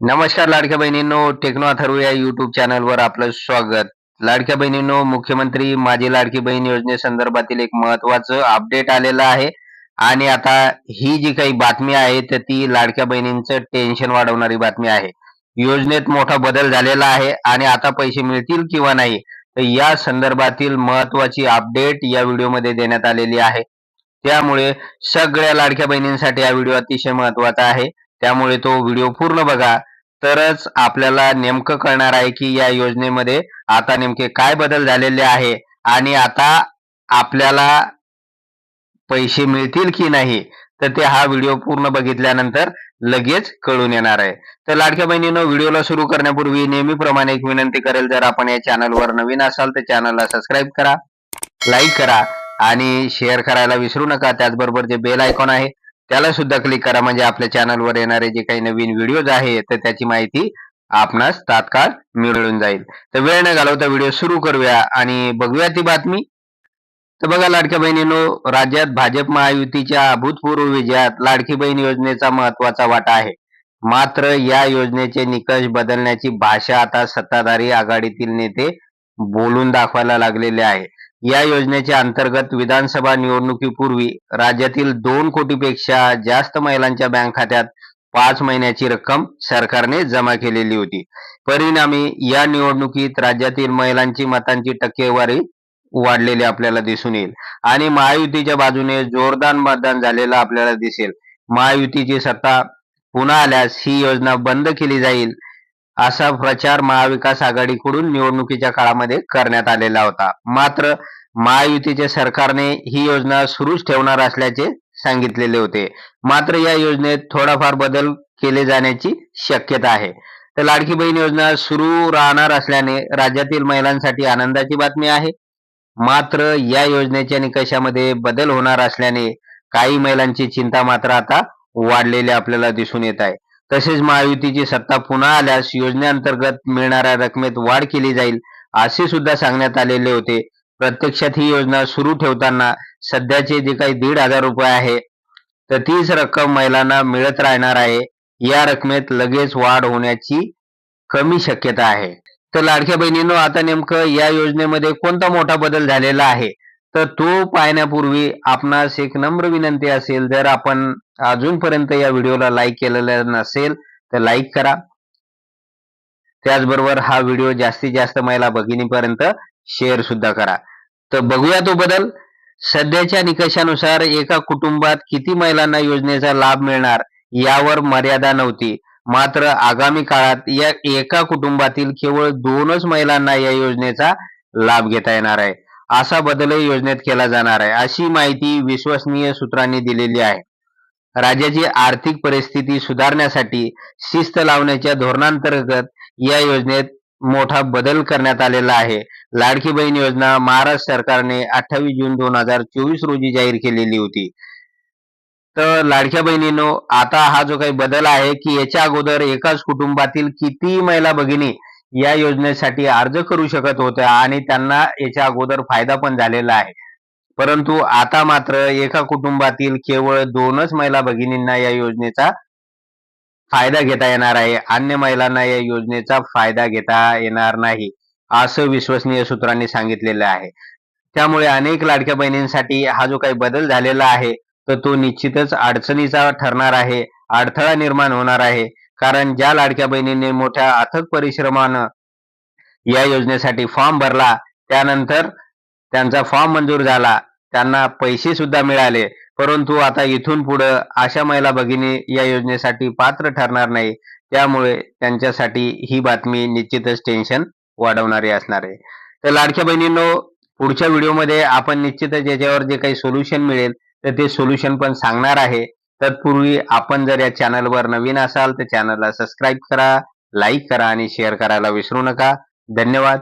नमस्कार लाडक्या बहिणींनो टेक्नो अथर्व या युट्यूब चॅनलवर आपलं स्वागत. लाडक्या बहिणींनो मुख्यमंत्री माझी लाडकी बहीण योजनेसंदर्भातील एक महत्वाचं अपडेट आलेलं आहे. आणि आता ही जी काही बातमी आहे तर ती लाडक्या बहिणींचं टेन्शन वाढवणारी बातमी आहे. योजनेत मोठा बदल झालेला आहे आणि आता पैसे मिळतील किंवा नाही तर या संदर्भातील महत्वाची अपडेट या व्हिडिओमध्ये देण्यात आलेली आहे. त्यामुळे सगळ्या लाडक्या बहिणींसाठी हा व्हिडिओ अतिशय महत्त्वाचा आहे. त्यामुळे तो व्हिडिओ पूर्ण बघा. तरच आपल्याला नेमकं कळणार आहे की या योजनेमध्ये आता नेमके काय बदल झालेले आहे आणि आता आपल्याला पैसे मिळतील की नाही तर ते हा व्हिडिओ पूर्ण बघितल्यानंतर लगेच कळून येणार आहे. तर लाडक्या बहिणीनं व्हिडिओला सुरू करण्यापूर्वी नेहमीप्रमाणे एक विनंती करेल जर आपण या चॅनलवर नवीन असाल तर चॅनलला सबस्क्राईब करा लाईक करा आणि शेअर करायला विसरू नका. त्याचबरोबर जे बेल आयकॉन आहे त्याला सुद्धा क्लिक करा. म्हणजे आपल्या चॅनलवर येणारे जे काही नवीन व्हिडिओज आहेत तर त्याची माहिती आपणास तात्काळ मिळून जाईल. तर वेळ न घालवता व्हिडिओ सुरू करूया आणि बघूया ती बातमी. तर बघा लाडक्या बहिणीनो राज्यात भाजप महायुतीच्या अभूतपूर्व विजयात लाडकी बहीण योजनेचा महत्त्वाचा वाटा आहे. मात्र या योजनेचे निकष बदलण्याची भाषा आता सत्ताधारी आघाडीतील नेते बोलून दाखवायला लागलेले आहे. या योजनेच्या अंतर्गत विधानसभा निवडणुकीपूर्वी राज्यातील दोन कोटीपेक्षा जास्त महिलांच्या बँक खात्यात पाच महिन्याची रक्कम सरकारने जमा केलेली होती. परिणामी या निवडणुकीत राज्यातील महिलांची मतांची टक्केवारी वाढलेली आपल्याला दिसून येईल. आणि महायुतीच्या बाजूने जोरदार मतदान झालेलं आपल्याला दिसेल. महायुतीची सत्ता पुन्हा आल्यास ही योजना बंद केली जाईल. असा प्रचार महाविकास आघाडीकडून निवडणुकीच्या काळामध्ये करण्यात आलेला होता. मात्र महायुतीच्या सरकारने ही योजना सुरूच ठेवणार असल्याचे सांगितलेले होते. मात्र या योजनेत थोडाफार बदल केले जाण्याची शक्यता आहे. तर लाडकी बहीण योजना सुरू राहणार असल्याने राज्यातील महिलांसाठी आनंदाची बातमी आहे. मात्र या योजनेच्या निकषामध्ये बदल होणार असल्याने काही महिलांची चिंता मात्र आता वाढलेली आपल्याला दिसून येत आहे. तसेच महायुतीची सत्ता पुन्हा आल्यास योजनेअंतर्गत मिळणाऱ्या रकमेत वाढ केली जाईल असे सुद्धा सांगण्यात आलेले होते. प्रत्यक्षात ही योजना सुरू ठेवताना सध्याचे जे काही दीड हजार रुपये आहे तर तीच रक्कम महिलांना मिळत राहणार आहे. या रकमेत लगेच वाढ होण्याची कमी शक्यता आहे. तर लाडक्या बहिणींनो आता नेमकं या योजनेमध्ये कोणता मोठा बदल झालेला आहे? तर तो पाहण्यापूर्वी आपणास एक नम्र विनंती असेल जर आपण अजूनपर्यंत या व्हिडिओला लाईक केलेलं नसेल तर लाईक करा. त्याचबरोबर हा व्हिडिओ जास्तीत जास्त महिला भगिनीपर्यंत शेअर सुद्धा करा. तर बघूया तो बदल. सध्याच्या निकषानुसार एका कुटुंबात किती महिलांना योजनेचा लाभ मिळणार यावर मर्यादा नव्हती. मात्र आगामी काळात या एका कुटुंबातील केवळ दोनच महिलांना या योजनेचा लाभ घेता येणार आहे. असा बदलही योजनेत केला जाणार आहे. अशी माहिती विश्वसनीय सूत्रांनी दिलेली आहे. राज्याची आर्थिक परिस्थिती सुधारण्यासाठी शिस्त लावण्याच्या धोरणांतर्गत या योजनेत मोठा बदल करण्यात आलेला आहे. लाडकी बहीण योजना महाराष्ट्र सरकारने अठ्ठावीस जून दोन हजार चोवीस रोजी जाहीर केलेली होती. तर लाडक्या बहिणीनो आता हा जो काही बदल आहे की याच्या अगोदर एकाच कुटुंबातील किती महिला भगिनी या योजनेसाठी अर्ज करू शकत होत्या आणि त्यांना याच्या अगोदर फायदा पण झालेला आहे. परंतु आता मात्र एका कुटुंबातील केवळ दोनच महिला भगिनींना या योजनेचा फायदा घेता येणार आहे. अन्य महिलांना या योजनेचा फायदा घेता येणार नाही असं विश्वसनीय सूत्रांनी सांगितलेलं आहे. त्यामुळे अनेक लाडक्या बहिणींसाठी हा जो काही बदल झालेला आहे तर तो निश्चितच अडचणीचा ठरणार आहे अडथळा निर्माण होणार आहे. कारण ज्या लाडक्या बहिणीने मोठ्या अथक परिश्रमानं या योजनेसाठी फॉर्म भरला त्यानंतर त्यांचा फॉर्म मंजूर झाला त्यांना पैसे सुद्धा मिळाले. परंतु आता इथून पुढं अशा महिला भगिनी या योजनेसाठी पात्र ठरणार नाही. त्यामुळे त्यांच्यासाठी ही बातमी निश्चितच टेन्शन वाढवणारी असणार आहे. तर लाडक्या बहिणींनो पुढच्या व्हिडिओमध्ये आपण निश्चितच याच्यावर जे काही सोल्युशन मिळेल तर ते सोल्युशन पण सांगणार आहे. तत्पूर्वी आपण जर या चॅनलवर नवीन असाल तर चॅनलला सबस्क्राईब करा लाईक करा आणि शेअर करायला विसरू नका. धन्यवाद.